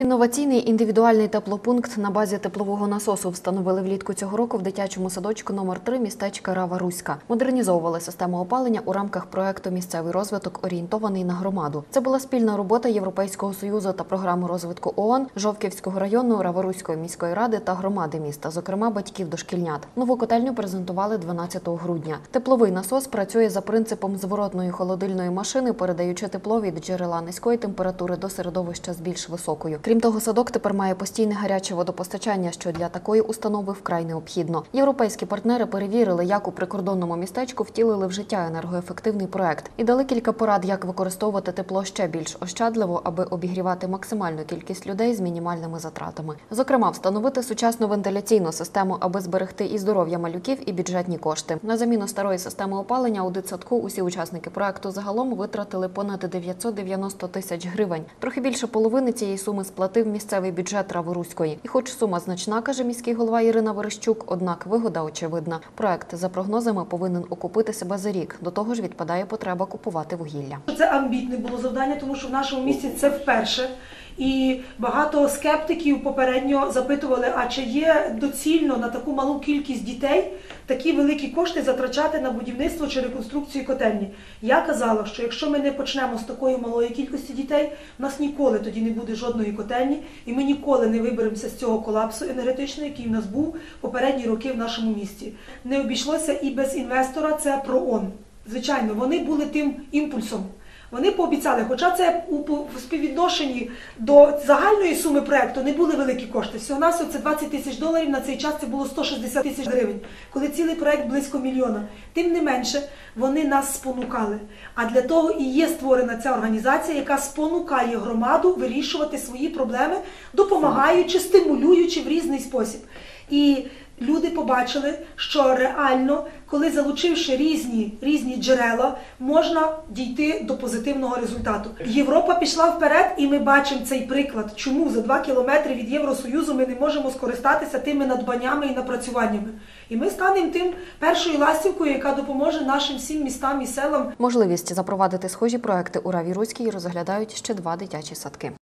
Інноваційний індивідуальний теплопункт на базі теплового насосу встановили влітку цього року в дитячому садочку номер 3 містечка Рава Руська. Модернізовували систему опалення у рамках проекту Місцевий розвиток орієнтований на громаду. Це була спільна робота Європейського союзу та програми розвитку ООН, Жовківського району, Раворуської міської ради та громади міста, зокрема батьків дошкільнят. Нову котельню презентували 12 грудня. Тепловий насос працює за принципом зворотної холодильної машини, передаючи тепло від джерела низької температури до середовища з більш високою. Крім того, садок тепер має постійне гаряче водопостачання, що для такої установи вкрай необхідно. Європейські партнери перевірили, як у прикордонному містечку втілили в життя енергоефективний проект і дали кілька порад, як використовувати тепло ще більш ощадливо, аби обігрівати максимальну кількість людей з мінімальними затратами. Зокрема, встановити сучасну вентиляційну систему, аби зберегти і здоров'я малюків, і бюджетні кошти. На заміну старої системи опалення у дитсадку усі учасники проекту загалом витратили понад 990 тисяч гривень. Трохи більше половини цієї суми сплатив місцевий бюджет Раворуської. І хоч сума значна, каже міський голова Ірина Верещук, однак вигода очевидна. Проект за прогнозами повинен окупити себе за рік. До того ж, відпадає потреба купувати вугілля. Це амбітне було завдання, тому що в нашому місті це вперше. І багато скептиків попередньо запитували, а чи є доцільно на таку малу кількість дітей такі великі кошти затрачати на будівництво чи реконструкцію котельні. Я казала, що якщо ми не почнемо з такої малої кількості дітей, у нас ніколи тоді не буде жодної котельні, і ми ніколи не виберемося з цього колапсу енергетичного, який в нас був попередні роки в нашому місті. Не обійшлося і без інвестора. Це ПРООН. Звичайно, вони були тим імпульсом. Вони пообіцяли, хоча це у співвідношенні до загальної суми проекту не були великі кошти. Всього нас це 20 тисяч доларів. На цей час це було 160 тисяч гривень, коли цілий проект близько мільйона. Тим не менше, вони нас спонукали. А для того і є створена ця організація, яка спонукає громаду вирішувати свої проблеми, допомагаючи, стимулюючи в різний спосіб. І люди побачили, що реально, коли залучивши різні, різні джерела, можна дійти до позитивного результату. Європа пішла вперед, і ми бачимо цей приклад, чому за два кілометри від Євросоюзу ми не можемо скористатися тими надбаннями і напрацюваннями. І ми станемо тим першою ластівкою, яка допоможе нашим всім містам і селам Можливість запровадити схожі проекти у Раві Руській розглядають ще два дитячі садки.